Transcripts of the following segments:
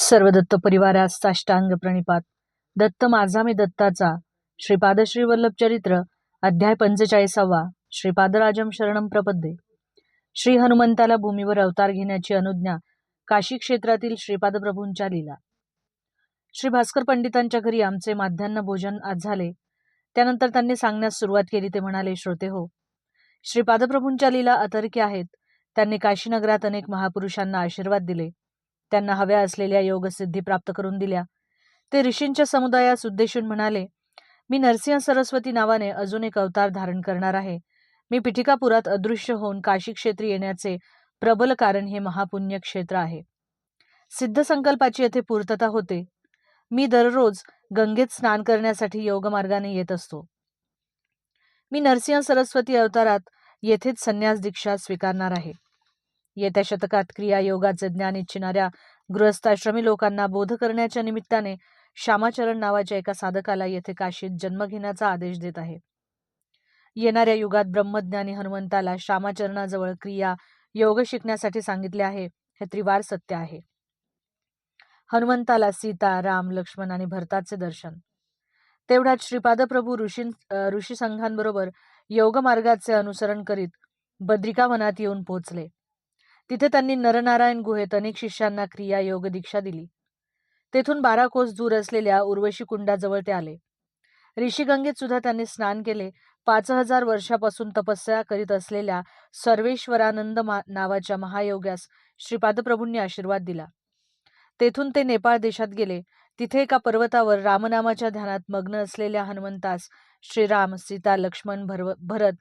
सर्व दत्त परिवारास साष्टांग प्रणिपात. दत्त माझा मी दत्ताचा श्रीपाद श्रीवल्लभ चरित्र अध्याय पंचेचाळीसावा श्रीपादराजम शरणम प्रपद्ये. श्री हनुमंताला भूमीवर अवतार घेण्याची अनुज्ञा काशी क्षेत्रातील श्रीपाद प्रभूंच्या लीला. श्री भास्कर पंडितांच्या घरी आमचे माध्यान्ह भोजन आज झाले. त्यानंतर त्यांनी सांगण्यास सुरुवात केली ते म्हणाले श्रोते हो श्रीपादप्रभूंच्या लीला अतर्क्य आहेत. त्यांनी काशीनगरात अनेक महापुरुषांना आशीर्वाद दिले. त्यांना हव्या असलेल्या योगसिद्धी प्राप्त करून दिल्या. ते ऋषींच्या समुदायास उद्देशून म्हणाले मी नरसिंह सरस्वती नावाने अजून एक अवतार धारण करणार आहे. मी पिठिकापुरात अदृश्य होऊन काशी क्षेत्री येण्याचे प्रबल कारण हे महापुण्य क्षेत्र आहे. सिद्ध संकल्पाची येथे पूर्तता होते. मी दररोज गंगेत स्नान करण्यासाठी योगमार्गाने येत असतो. मी नरसिंह सरस्वती अवतारात येथेच संन्यास दीक्षा स्वीकारणार आहे. येत्या शतकात क्रिया योगाचे ज्ञान इच्छिणाऱ्या गृहस्थाश्रमी लोकांना बोध करण्याच्या निमित्ताने श्यामाचरण नावाच्या एका साधकाला येथे काशीत जन्म घेण्याचा आदेश देत आहे. येणाऱ्या युगात ब्रह्मज्ञानी हनुमंताला श्यामाचरणाजवळ क्रिया योग शिकण्यासाठी सांगितले आहे हे त्रिवार सत्य आहे. हनुमंताला सीता राम लक्ष्मण आणि भरताचे दर्शन. तेवढ्यात श्रीपाद प्रभू ऋषी ऋषी संघांबरोबर योगमार्गाचे अनुसरण करीत बद्रिका वनात येऊन पोहोचले तिथे त्यांनी नरनारायण गुहेत अनेक शिष्यांना क्रिया योग दीक्षा दिली. तेथून बारा कोस दूर असलेल्या उर्वशी कुंडाजवळ ते आले. ऋषीगंगेत सुद्धा त्यांनी स्नान केले. पाच हजार वर्षापासून तपस्या करीत असलेल्या सर्वेश्वरानंद नावाच्या महायोग्यास श्रीपादप्रभूंनी आशीर्वाद दिला. तेथून ते नेपाळ देशात गेले. तिथे एका पर्वतावर रामनामाच्या ध्यानात मग्न असलेल्या हनुमंतास श्रीराम सीता लक्ष्मण भरव भरत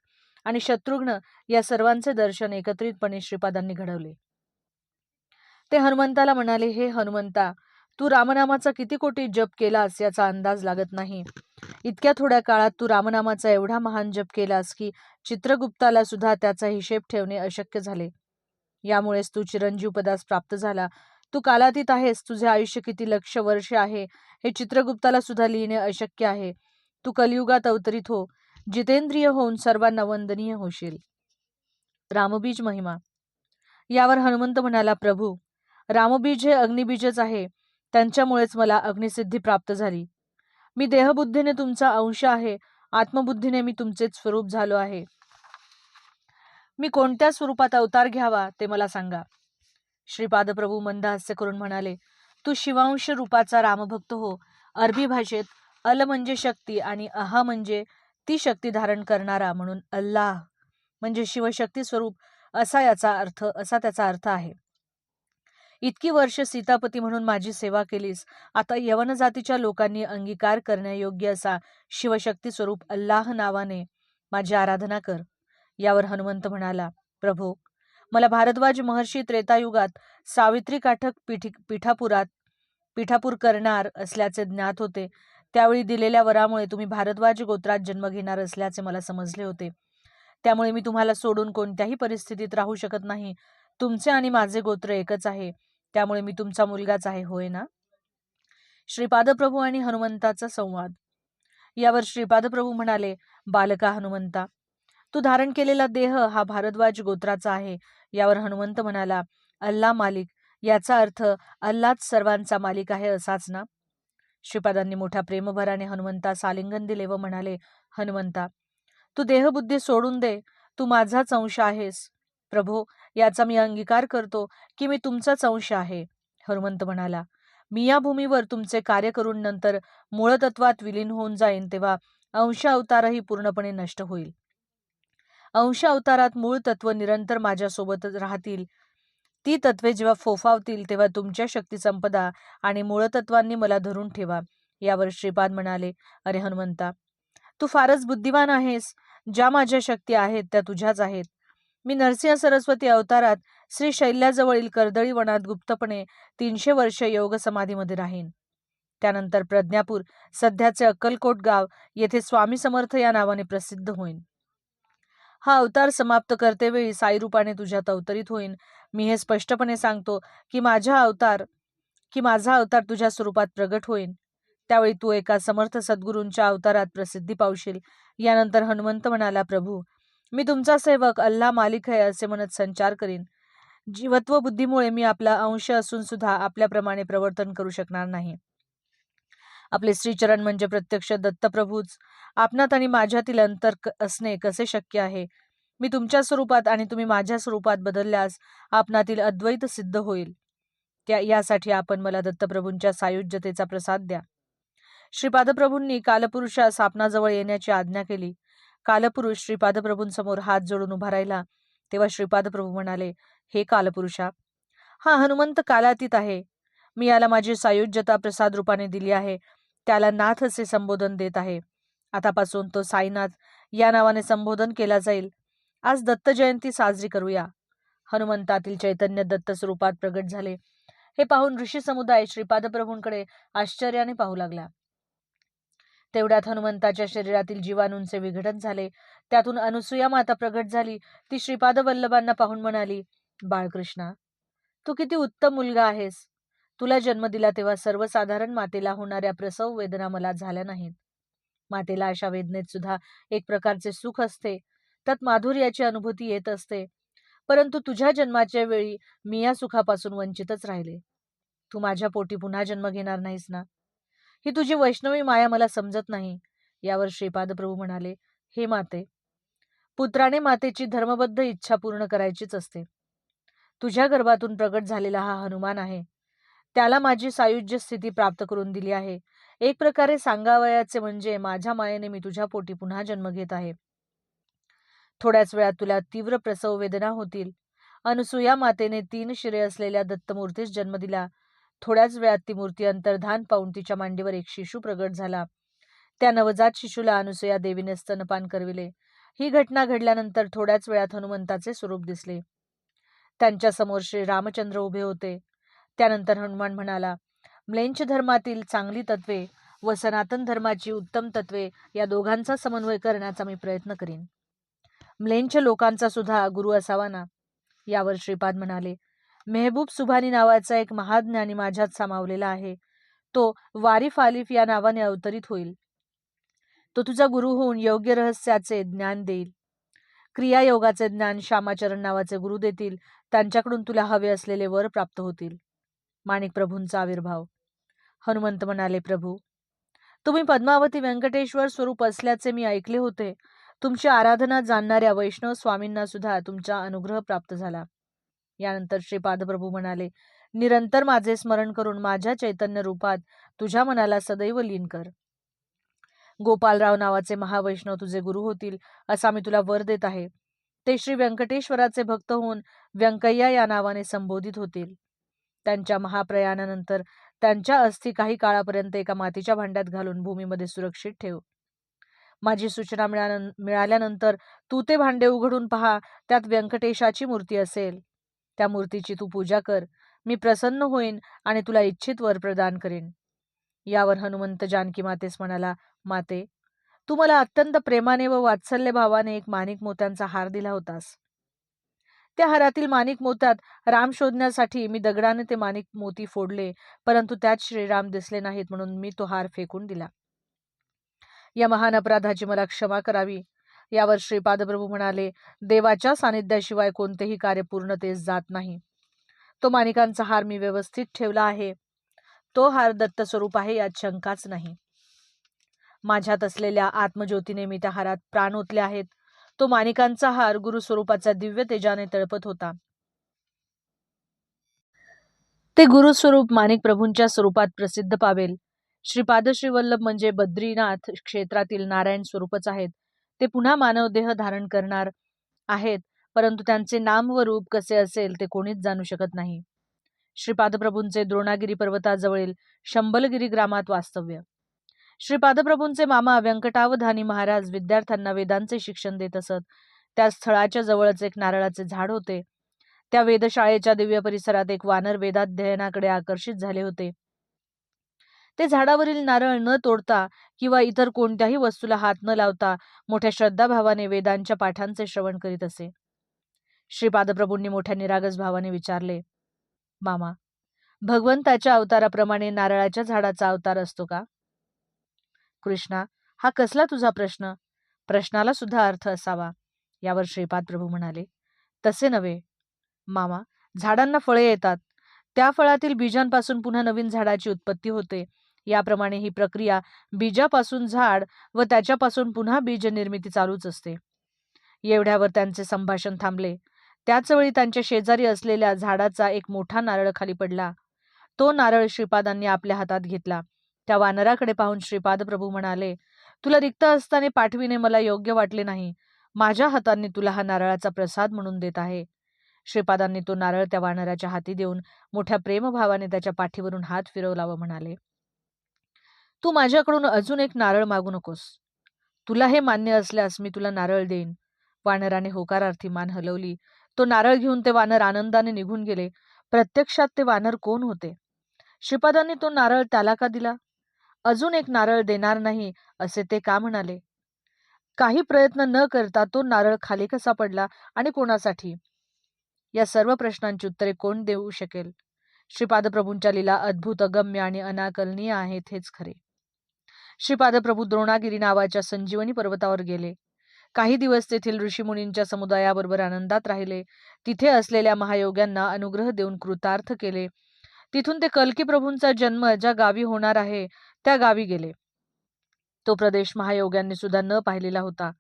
आणि शत्रुघ्न या सर्वांचे दर्शन एकत्रितपणे श्रीपादांनी घडवले. ते हनुमंताला म्हणाले हे हनुमंता तू रामनामाचा किती कोटी जप केलास याचा अंदाज लागत नाही. इतक्या थोड्या काळात तू रामनामाचा एवढा महान जप केलास की चित्रगुप्ताला सुद्धा त्याचा हिशेब ठेवणे अशक्य झाले. यामुळेच तू चिरंजीव पदास प्राप्त झाला. तू कालातीत आहेस तुझे आयुष्य किती लक्ष वर्ष आहे हे चित्रगुप्ताला सुद्धा लिहिणे अशक्य आहे. तू कलियुगात अवतरित हो. जितेंद्रिय होऊन सर्वांना वंदनीय होशील. रामबीज महिमा. यावर हनुमंत म्हणाला प्रभू रामबीज हे अग्निबीजच आहे. त्यांच्यामुळेच मला अग्निसिद्धी प्राप्त झाली. मी देहबुद्धीने तुमचा अंश आहे. आत्मबुद्धीने मी तुमचेच स्वरूप झालो आहे. मी कोणत्या स्वरूपात अवतार घ्यावा ते मला सांगा. श्रीपाद प्रभू मंद हास्य करून म्हणाले तू शिवांश रूपाचा रामभक्त हो. अरबी भाषेत अल म्हणजे शक्ती आणि अहा म्हणजे ती शक्ती धारण करणारा म्हणून अल्लाह म्हणजे शिवशक्ती स्वरूप असा याचा अर्थ असा त्याचा अर्थ आहे. इतकी वर्ष सीतापती म्हणून माझी सेवा केलीस आता यवन जातीच्या लोकांनी अंगीकार करण्यायोग्य असा शिवशक्ती स्वरूप अल्लाह नावाने माझी आराधना कर यावर हनुमंत म्हणाला प्रभो मला भारद्वाज महर्षी त्रेतायुगात सावित्री काठक पीठी पीठापुरात पीठापूर करणार असल्याचे ज्ञात होते त्यावेळी दिलेल्या वरामुळे तुम्ही भारद्वाज गोत्रात जन्म घेणार असल्याचे मला समजले होते. त्यामुळे मी तुम्हाला सोडून कोणत्याही परिस्थितीत राहू शकत नाही. तुमचे आणि माझे गोत्र एकच आहे. त्यामुळे मी तुमचा मुलगाच आहे होय ना? श्रीपादप्रभू आणि हनुमंताचा संवाद. यावर श्रीपादप्रभू म्हणाले बालका हनुमंता तू धारण केलेला देह हा भारद्वाज गोत्राचा आहे. यावर हनुमंत म्हणाला अल्ला मालिक याचा अर्थ अल्लाच सर्वांचा मालिक आहे असाच ना? श्रीपादांनी मोठ्या प्रेमभराने हनुमंतास आलिंगन दिले व म्हणाले हनुमंता तू देहबुद्धी सोडून दे. तू माझाच अंश आहेस. प्रभो याचा मी अंगीकार करतो की मी तुमचाच अंश आहे. हनुमंत म्हणाला मी या भूमीवर तुमचे कार्य करून नंतर मूळतत्वात विलीन होऊन जाईन तेव्हा अंश अवतारही पूर्णपणे नष्ट होईल. अंश अवतारात मूळ तत्व निरंतर माझ्यासोबत राहतील. ती तत्वे जेव्हा फोफावतील तेव्हा तुमच्या शक्ती संपदा आणि मूळतत्वांनी मला धरून ठेवा. यावर श्रीपाद म्हणाले अरे हनुमंता तू फारच बुद्धिवान आहेस. ज्या माझ्या शक्ती आहेत त्या तुझ्याच आहेत. मी नरसिंह सरस्वती अवतारात श्री शैल्याजवळील कर्दळी वनात गुप्तपणे तीनशे वर्ष योग समाधीमध्ये राहीन. त्यानंतर प्रज्ञापूर सध्याचे अक्कलकोट गाव येथे स्वामी समर्थ या नावाने प्रसिद्ध होईन. हा अवतार समाप्त करतेवेळी साईरूपाने तुझ्यात अवतरित होईन. मी हे स्पष्टपणे सांगतो की माझ्या अवतार की माझा अवतार तुझ्या स्वरूपात प्रगट होईन. त्यावेळी तू एका समर्थ सद्गुरूंच्या अवतारात प्रसिद्धी पावशील. यानंतर हनुमंत म्हणाला प्रभू मी तुमचा सेवक अल्ला मालिक आहे असे म्हणत संचार करीन. जीवत्व बुद्धीमुळे मी आपला अंश असून सुद्धा आपल्याप्रमाणे प्रवर्तन करू शकणार नाही. आपले श्रीचरण म्हणजे प्रत्यक्ष दत्तप्रभूच. आपणात आणि माझ्यातील अंतर असणे कसे शक्य आहे? मी तुमच्या स्वरूपात आणि तुम्ही माझ्या स्वरूपात बदलल्यास आपणातील अद्वैत सिद्ध होईल. त्या यासाठी आपण मला दत्तप्रभूंच्या सायुज्यतेचा प्रसाद द्या. श्रीपादप्रभूंनी कालपुरुषास आपणाजवळ येण्याची आज्ञा केली. कालपुरुष श्रीपादप्रभूंसमोर हात जोडून उभा राहिला. तेव्हा श्रीपादप्रभू म्हणाले हे कालपुरुषा हा हनुमंत कालातीत आहे. मी याला माझी सायुज्यता प्रसाद रूपाने दिली आहे. त्याला नाथ असे संबोधन देत आहे. आतापासून तो साईनाथ या नावाने संबोधन केला जाईल. आज दत्त जयंती साजरी करूया. हनुमंतातील चैतन्य दत्त स्वरूपात प्रगट झाले. हे पाहून ऋषी समुदाय श्रीपादप्रभूंकडे आश्चर्याने पाहू लागला. तेवढ्यात हनुमंताच्या शरीरातील जीवाणूंचे विघटन झाले. त्यातून अनुसूया माता प्रगट झाली. ती श्रीपाद वल्लभांना पाहून म्हणाली बाळकृष्णा तू किती उत्तम मुलगा आहेस. तुला जन्म दिला तेव्हा सर्वसाधारण मातेला होणाऱ्या प्रसव वेदना मला झाल्या नाहीत. मातेला अशा वेदनेत सुद्धा एक प्रकारचे सुख असते. त्यात माधुर्याची अनुभूती येत असते. परंतु तुझ्या जन्माच्या वेळी मी या सुखापासून वंचितच राहिले. तू माझ्या पोटी पुन्हा जन्म घेणार नाहीस ना? ही तुझी वैष्णवी माया मला समजत नाही. यावर श्रीपाद प्रभू म्हणाले हे माते पुत्राने मातेची धर्मबद्ध इच्छा पूर्ण करायचीच असते. तुझ्या गर्भातून प्रगट झालेला हा हनुमान आहे. त्याला माझी सायुज्य स्थिती प्राप्त करून दिली आहे. एक प्रकारे सांगावयाचे म्हणजे माझ्या मायेने मी तुझ्या पोटी पुन्हा जन्म घेत आहे. थोड्याच वेळात तुला तीव्र प्रसव वेदना होतील. अनुसूया मातेने तीन शिरे असलेल्या दत्तमूर्तीस जन्म दिला. थोड्याच वेळात ती मूर्ती अंतर्धान पाहून तिच्या मांडीवर एक शिशू प्रगट झाला. त्या नवजात शिशूला अनुसूया देवीने स्तनपान करविले. ही घटना घडल्यानंतर थोड्याच वेळात हनुमंताचे स्वरूप दिसले. त्यांच्यासमोर श्री रामचंद्र उभे होते. त्यानंतर हनुमान म्हणाला म्लेंच धर्मातील चांगली तत्वे व सनातन धर्माची उत्तम तत्वे या दोघांचा समन्वय करण्याचा मी प्रयत्न करीन. म्लेंच लोकांचा सुद्धा गुरु असावा ना? यावर श्रीपाद म्हणाले मेहबूब सुभानी नावाचा एक महाज्ञानी माझ्यात सामावलेला आहे. तो वारिफ आलिफ या नावाने अवतरित होईल. तो तुझा गुरु होऊन योग्य रहस्याचे ज्ञान देईल. क्रियायोगाचे ज्ञान श्यामाचरण नावाचे गुरु देतील. त्यांच्याकडून तुला हवे असलेले वर प्राप्त होतील. माणिकप्रभूंचा आविर्भाव. हनुमंत म्हणाले प्रभू तुम्ही पद्मावती व्यंकटेश्वर स्वरूप असल्याचे मी ऐकले होते. तुमची आराधना जाणणाऱ्या वैष्णव स्वामींना सुद्धा तुमचा अनुग्रह प्राप्त झाला. यानंतर श्रीपादप्रभू म्हणाले निरंतर माझे स्मरण करून माझ्या चैतन्य रूपात तुझ्या मनाला सदैव लीन कर. गोपालराव नावाचे महावैष्णव तुझे गुरु होतील असा मी तुला वर देत आहे. ते श्री व्यंकटेश्वराचे भक्त होऊन व्यंकय्या या नावाने संबोधित होतील. त्यांच्या महाप्रयाणानंतर त्यांच्या अस्थी काही काळापर्यंत एका मातीच्या भांड्यात घालून भूमीमध्ये सुरक्षित ठेव. माझी सूचना मिळाल्यानंतर तू ते भांडे उघडून पहा त्यात व्यंकटेशाची मूर्ती असेल. त्या मूर्तीची तू पूजा कर. मी प्रसन्न होईन आणि तुला इच्छित वर प्रदान करेन. यावर हनुमंत जानकी मातेस म्हणाला माते तू मला अत्यंत प्रेमाने व वात्सल्य भावाने एक माणिक मोत्यांचा हार दिला होतास. त्या हारातील माणिक मोत्यात राम शोधण्यासाठी मी दगडाने ते माणिक मोती फोडले परंतु त्यात श्रीराम दिसले नाहीत म्हणून मी तो हार फेकून दिला. या महान अपराधाची मला क्षमा करावी. यावर श्रीपादप्रभू म्हणाले देवाच्या सानिध्याशिवाय कोणतेही कार्य पूर्णतेस जात नाही. तो माणिकांचा हार मी व्यवस्थित ठेवला आहे. तो हार दत्त स्वरूप आहे यात शंकाच नाही. माझ्यात असलेल्या आत्मज्योतीने मी त्या हारात प्राण ओतले आहेत. तो माणिकांचा हार गुरु स्वरूपाचा दिव्य तेजाने तळपत होता. ते गुरुस्वरूप माणिक प्रभूंच्या स्वरूपात प्रसिद्ध पावेल. श्रीपाद श्रीवल्लभ म्हणजे बद्रीनाथ क्षेत्रातील नारायण स्वरूपच आहेत. ते पुन्हा मानव देह धारण करणार आहेत परंतु त्यांचे नाम व रूप कसे असेल ते कोणीच जाणू शकत नाही. श्रीपादप्रभूंचे द्रोणागिरी पर्वताजवळील शंबलगिरी ग्रामात वास्तव्य. श्रीपादप्रभूंचे मामा व्यंकटावधानी महाराज विद्यार्थ्यांना वेदांचे शिक्षण देत असत. त्या स्थळाच्या जवळच एक नारळाचे झाड होते. त्या वेधशाळेच्या दिव्य परिसरात एक वानर वेदाध्ययनाकडे आकर्षित झाले होते. ते झाडावरील नारळ न तोडता किंवा इतर कोणत्याही वस्तूला हात न लावता मोठ्या श्रद्धाभावाने वेदांच्या पाठांचे श्रवण करीत असे. श्रीपादप्रभूंनी मोठ्या निरागस भावाने विचारले मामा भगवंताच्या अवताराप्रमाणे नारळाच्या झाडाचा अवतार असतो का? कृष्णा हा कसला तुझा प्रश्न? प्रश्नाला सुद्धा अर्थ असावा यावर श्रीपाद प्रभू म्हणाले. तसे नव्हे. मामा झाडांना फळे येतात. त्या फळातील बीजांपासून पुन्हा नवीन झाडाची उत्पत्ती होते. याप्रमाणे ही प्रक्रिया बीजापासून झाड व त्याच्यापासून पुन्हा बीज निर्मिती चालूच असते. एवढ्यावर त्यांचे संभाषण थांबले. त्याच वेळी त्यांच्या शेजारी असलेल्या झाडाचा एक मोठा नारळ खाली पडला. तो नारळ श्रीपादांनी आपल्या हातात घेतला. त्या वानराकडे पाहून श्रीपाद प्रभू म्हणाले तुला रिक्त असताना पाठविणे मला योग्य वाटले नाही. माझ्या हातांनी तुला हा नारळाचा प्रसाद म्हणून देत आहे. श्रीपादांनी तो नारळ त्या वानराच्या हाती देऊन मोठ्या प्रेमभावाने त्याच्या पाठीवरून हात फिरवला व म्हणाले तू माझ्याकडून अजून एक नारळ मागू नकोस. तुला हे मान्य असल्यास मी तुला नारळ देईन. वानराने होकारार्थी मान हलवली. तो नारळ घेऊन ते वानर आनंदाने निघून गेले. प्रत्यक्षात ते वानर कोण होते? श्रीपादांनी तो नारळ त्याला का दिला? अजून एक नारळ देणार नाही असे ते का म्हणाले? काही प्रयत्न न करता तो नारळ खाली कसा पडला आणि कोणासाठी? या सर्व प्रश्नांची उत्तरे कोण देऊ शकेल? श्रीपादप्रभूंच्या लीला अद्भुत अगम्य आणि अनाकलनीय आहेत हेच खरे. श्रीपादप्रभू द्रोणागिरी नावाच्या संजीवनी पर्वतावर गेले. काही दिवस तेथील ऋषीमुनींच्या समुदायाबरोबर आनंदात राहिले. तिथे असलेल्या महायोग्यांना अनुग्रह देऊन कृतार्थ केले. तिथून ते कल्की प्रभूंचा जन्म ज्या गावी होणार आहे त्या गावी गेले. तो प्रदेश महायोग्यांनी सुद्धा न पाहिलेला होता.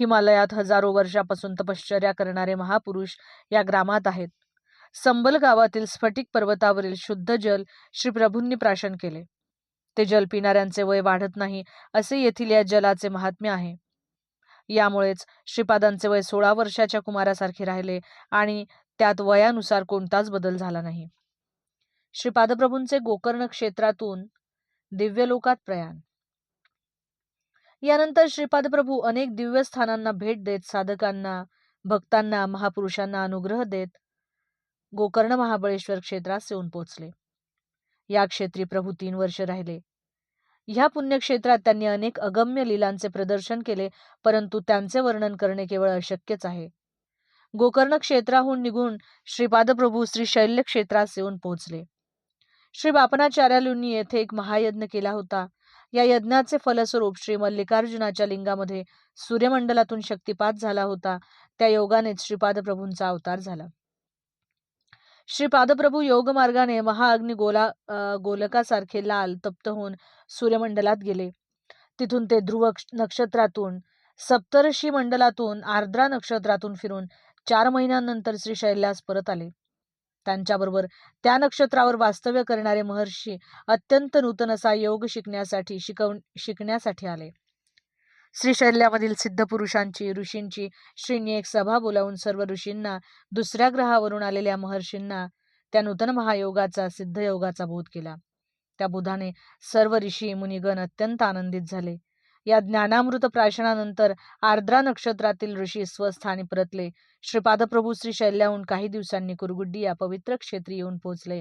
हिमालयात हजारो वर्षापासून तपश्चर्या करणारे महापुरुष या ग्रामात आहेत. संबल गावातील स्फटिक पर्वतावरील शुद्ध जल श्री प्रभूंनी प्राशन केले. ते जल पिणाऱ्यांचे वय वाढत नाही असे येथील या जलाचे महात्म्य आहे. यामुळेच श्रीपादांचे वय सोळा वर्षाच्या कुमारासारखे राहिले आणि त्यात वयानुसार कोणताच बदल झाला नाही. श्रीपादप्रभूंचे गोकर्ण क्षेत्रातून दिव्यलोकात प्रयाण. यानंतर श्रीपाद प्रभू अनेक दिव्य स्थानांना भेट देत साधकांना भक्तांना महापुरुषांना अनुग्रह देत गोकर्ण महाबळेश्वर क्षेत्रास येऊन पोचले या क्षेत्री प्रभू तीन वर्ष राहिले. ह्या पुण्यक्षेत्रात त्यांनी अनेक अगम्य लीलांचे प्रदर्शन केले परंतु त्यांचे वर्णन करणे केवळ अशक्यच आहे. गोकर्ण क्षेत्राहून निघून श्रीपादप्रभू श्री शैल्य क्षेत्रात येऊन पोहोचले. श्री बापनाचार्यालूंनी येथे एक महायज्ञ केला होता. या यज्ञाचे फलस्वरूप श्री मल्लिकार्जुनाच्या लिंगामध्ये सूर्यमंडलातून शक्तिपात झाला होता. त्या योगानेच श्रीपाद प्रभूंचा अवतार झाला. श्रीपादप्रभू योग मार्गाने महाअग्नी गोला गोलकासारखे लाल तप्त होऊन सूर्यमंडलात गेले. तिथून ते ध्रुव नक्षत्रातून सप्तर्षी मंडलातून आर्द्रा नक्षत्रातून फिरून चार महिन्यानंतर श्री शैल्यास परत आले. त्यांच्याबरोबर त्या नक्षत्रावर वास्तव्य करणारे महर्षी अत्यंत नूतन असा योग शिकण्यासाठी शिकव शिकण्यासाठी आले. श्रीशैल्यामधील सिद्ध पुरुषांची ऋषींची श्रींनी एक सभा बोलावून सर्व ऋषींना दुसऱ्या ग्रहावरून आलेल्या महर्षींना त्या नूतन महायोगाचा सिद्ध योगाचा बोध केला. त्या बोधाने सर्व ऋषी मुनिगण अत्यंत आनंदित झाले. या ज्ञानामृत प्राशनानंतर आर्द्रा नक्षत्रातील ऋषी स्वस्थानी परतले. श्रीपादप्रभू श्री शैल्याहून काही दिवसांनी कुरगुड्डी या पवित्र क्षेत्री येऊन पोहोचले.